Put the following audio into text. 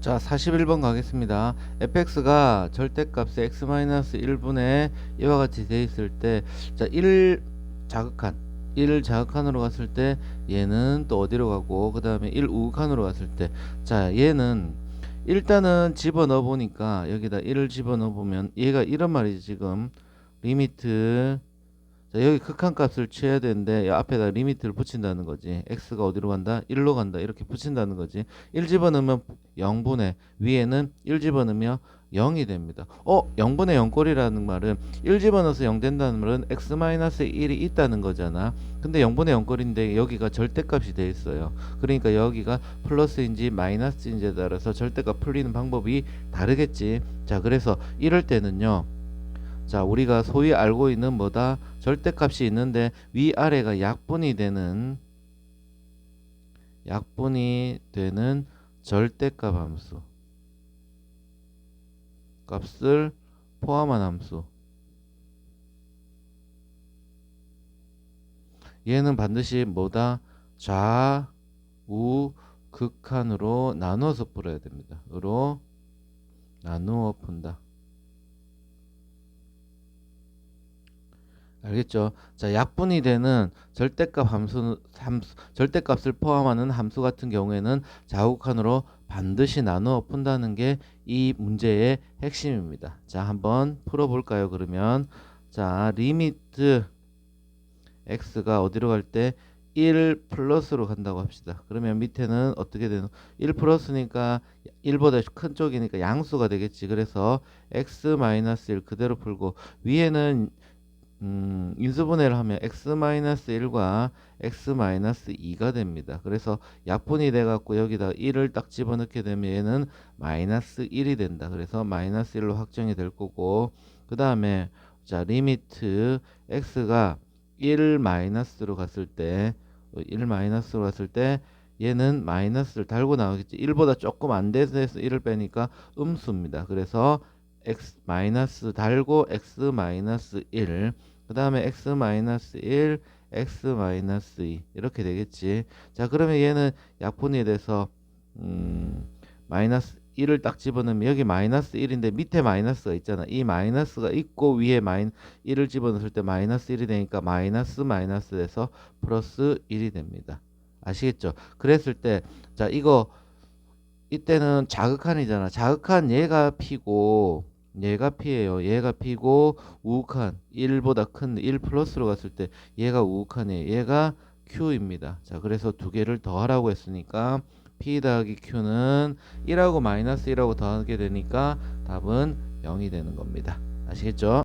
자, 41번 가겠습니다. fx가 절대값의 x-1분의 이와 같이 돼 있을 때, 자, 1 자극한, 1 자극한으로 갔을 때, 얘는 또 어디로 가고, 그 다음에 1 우극한으로 갔을 때, 자, 얘는 일단은 집어 넣어 보니까, 여기다 1을 집어 넣어 보면, 얘가 이런 말이지, 지금. 리미트, 자, 여기 극한 값을 취해야 되는데 이 앞에다 리미트를 붙인다는 거지. x가 어디로 간다? 1로 간다. 이렇게 붙인다는 거지. 1 집어넣으면 0분의 위에는 1 집어넣으면 0이 됩니다. 어, 0분의 0꼴이라는 말은 1 집어넣어서 0 된다는 말은 x-1이 있다는 거잖아. 근데 0분의 0꼴인데 여기가 절대값이 돼 있어요. 그러니까 여기가 플러스인지 마이너스인지에 따라서 절대값 풀리는 방법이 다르겠지. 자, 그래서 이럴 때는요. 자, 우리가 소위 알고 있는 뭐다? 절대값이 있는데 위아래가 약분이 되는 약분이 되는 절대값 함수 값을 포함한 함수 얘는 반드시 뭐다? 좌우 극한으로 나누어서 풀어야 됩니다. 으로 나누어 푼다. 알겠죠? 자, 약분이 되는 절대값 함수, 함수 절대값을 포함하는 함수 같은 경우에는 좌우칸으로 반드시 나누어 푼다는 게 이 문제의 핵심입니다. 자, 한번 풀어 볼까요? 그러면 자, 리미트 x가 어디로 갈 때 1 플러스로 간다고 합시다. 그러면 밑에는 어떻게 되는 1 플러스니까 1보다 큰 쪽이니까 양수가 되겠지. 그래서 x-1 그대로 풀고 위에는 음, 인수분해를 하면 x-1과 x-2가 됩니다. 그래서 약분이 돼 갖고 여기다 1을 딱 집어넣게 되면 얘는 마이너스 1이 된다. 그래서 마이너스 1로 확정이 될 거고 그 다음에 자 리미트 x가 1 마이너스로 갔을 때 1 마이너스로 갔을 때 얘는 마이너스를 달고 나오겠지. 1보다 조금 안 돼서 1을 빼니까 음수입니다. 그래서 x 마이너스 달고 x 마이너스 1. 그 다음에 x 마이너스 1, x 마이너스 2 이렇게 되겠지. 자 그러면 얘는 약분이 돼서 음, 마이너스 1을 딱 집어넣으면 여기 마이너스 1인데 밑에 마이너스가 있잖아. 이 마이너스가 있고 위에 마인 1을 집어넣을 때 마이너스 1이 되니까 마이너스 마이너스 돼서 플러스 1이 됩니다. 아시겠죠? 그랬을 때 자 이거 이때는 자극한이잖아. 자극한 얘가 P고 얘가 P예요. 얘가 P고 우극한 1보다 큰 1 플러스로 갔을 때 얘가 우극한이에요. 얘가 Q입니다. 자, 그래서 두 개를 더하라고 했으니까 P 더하기 Q는 1하고 마이너스 1하고 더하게 되니까 답은 0이 되는 겁니다. 아시겠죠?